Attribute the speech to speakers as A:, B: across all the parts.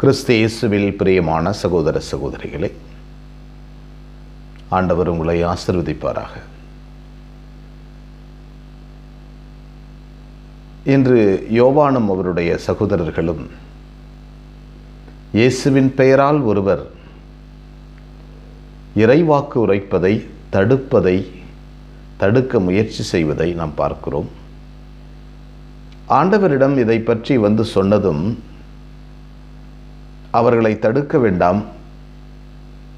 A: கிறிஸ்து இயேசுவில் பிரியமான சகோதர சகோதரிகளே ஆண்டவர் உங்களை ஆசிர்வதிப்பாராக. இன்று யோவானும் அவருடைய சகோதரர்களும் இயேசுவின் பெயரால் ஒருவர் இறைவாக்கு உரைப்பதை தடுப்பதை தடுக்க முயற்சி செய்வதை நாம் பார்க்கிறோம். ஆண்டவரிடம் இதை பற்றி வந்து சொன்னதும் அவர்களை தடுக்க வேண்டாம்.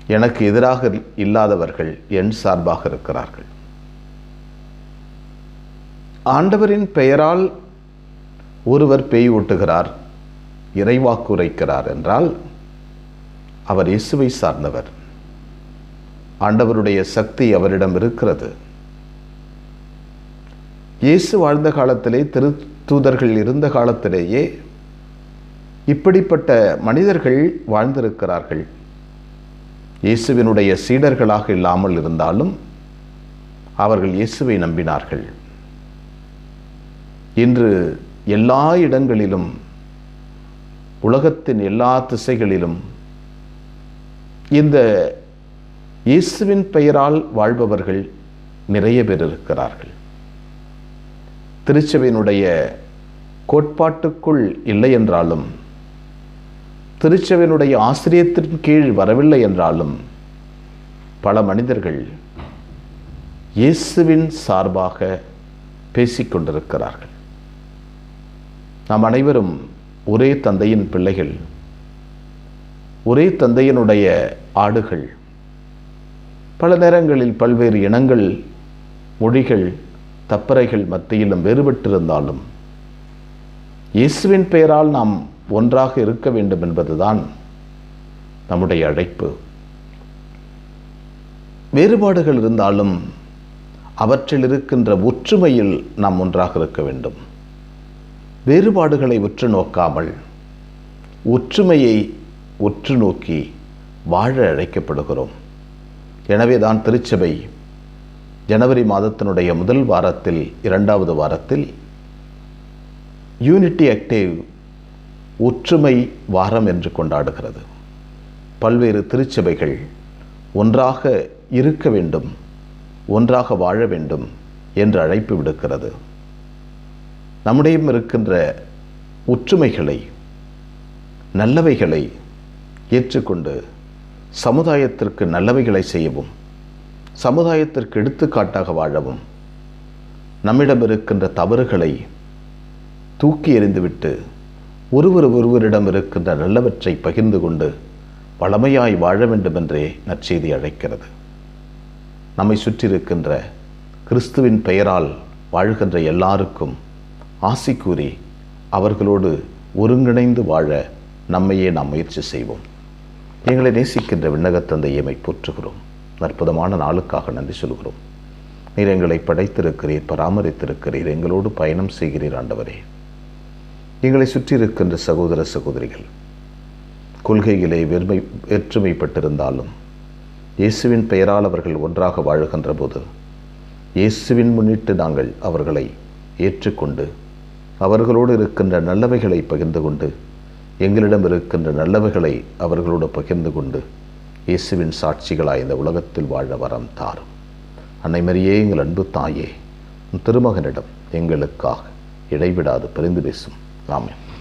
A: எனக்கு எதிராக இல்லாதவர்கள் என் சார்பாக இருக்கிறார்கள். ஆண்டவரின் பெயரால் ஒருவர் பேய் ஓட்டுகிறார் இறைவாக்கு உரைக்கிறார் என்றால் அவர் இயேசுவை சார்ந்தவர். ஆண்டவருடைய சக்தி அவரிடம் இருக்கிறது. இயேசு வாழ்ந்த காலத்திலே திரு தூதர்கள் இருந்த காலத்திலேயே இப்படிப்பட்ட மனிதர்கள் வாழ்ந்திருக்கிறார்கள். இயேசுவினுடைய சீடர்களாக இல்லாமல் இருந்தாலும் அவர்கள் இயேசுவை நம்பினார்கள். இன்று எல்லா இடங்களிலும் உலகத்தின் எல்லா திசைகளிலும் இந்த இயேசுவின் பெயரால் வாழ்பவர்கள் நிறைய பேர் இருக்கிறார்கள். திருச்சபையினுடைய கோட்பாட்டுக்குள் இல்லை என்றாலும் திருச்சபையினுடைய ஆசிரியத்தின் கீழ் வரவில்லை என்றாலும் பல மனிதர்கள் இயேசுவின் சார்பாக பேசிக்கொண்டிருக்கிறார்கள் நாம் அனைவரும் ஒரே தந்தையின் பிள்ளைகள் ஒரே தந்தையினுடைய ஆடுகள் பல நேரங்களில் பல்வேறு இனங்கள் மொழிகள் தப்பறைகள் மத்தியிலும் வேறுபட்டிருந்தாலும் இயேசுவின் பெயரால் நாம் ஒன்றாக இருக்க வேண்டும் என்பதுதான் நம்முடைய அழைப்பு. வேறுபாடுகள் இருந்தாலும் அவற்றில் இருக்கின்ற ஒற்றுமையில் நாம் ஒன்றாக இருக்க வேண்டும். வேறுபாடுகளை உற்று நோக்காமல் ஒற்றுமையை உற்று நோக்கி வாழ அழைக்கப்படுகிறோம். எனவே தான் திருச்சபை ஜனவரி மாதத்தினுடைய முதல் வாரத்தில் இரண்டாவது வாரத்தில் யூனிட்டி ஆக்டிவ் ஒற்றுமை வாரம் என்று கொண்டாடுகிறது. பல்வேறு திருச்சபைகள் ஒன்றாக இருக்க வேண்டும் ஒன்றாக வாழ வேண்டும் என்று அழைப்பு விடுக்கிறது. நம்முடையும் இருக்கின்ற ஒற்றுமைகளை நல்லவைகளை ஏற்றுக்கொண்டு சமுதாயத்திற்கு நல்லவைகளை செய்யவும் சமுதாயத்திற்கு எடுத்துக்காட்டாக வாழவும் நம்மிடம் இருக்கின்ற தவறுகளை தூக்கி எறிந்துவிட்டு ஒருவர் ஒருவரிடம் இருக்கின்ற நல்லவற்றை பகிர்ந்து கொண்டு வளமையாய் வாழ வேண்டும் என்றே நற்செய்தி அழைக்கிறது. நம்மை சுற்றியிருக்கின்ற கிறிஸ்துவின் பெயரால் வாழ்கின்ற எல்லாருக்கும் ஆசி கூறி அவர்களோடு ஒருங்கிணைந்து வாழ நம்மையே நாம் முயற்சி செய்வோம். எங்களை நேசிக்கின்ற விண்ணகத்தந்தையமை போற்றுகிறோம். அற்புதமான நாளுக்காக நன்றி சொல்கிறோம் நீர் எங்களை படைத்திருக்கிறீர் பராமரித்திருக்கிறீர் எங்களோடு பயணம் செய்கிறீர் ஆண்டவரே. எங்களை சுற்றி இருக்கின்ற சகோதர சகோதரிகள் கொள்கைகளை வெறுமை வேற்றுமைப்பட்டிருந்தாலும் இயேசுவின் பெயரால் அவர்கள் ஒன்றாக வாழுகின்ற போது இயேசுவின் முன்னிட்டு நாங்கள் அவர்களை ஏற்றுக்கொண்டு அவர்களோடு இருக்கின்ற நல்லவைகளை பகிர்ந்து கொண்டு எங்களிடம் இருக்கின்ற நல்லவைகளை அவர்களோடு பகிர்ந்து கொண்டு இயேசுவின் சாட்சிகளாய் இந்த உலகத்தில் வாழ வரம் தாரும். அன்னை மரியே எங்கள் அன்பு தாயே திருமகனிடம் எங்களுக்காக இடைவிடாது பரிந்து பேசும். 老没有。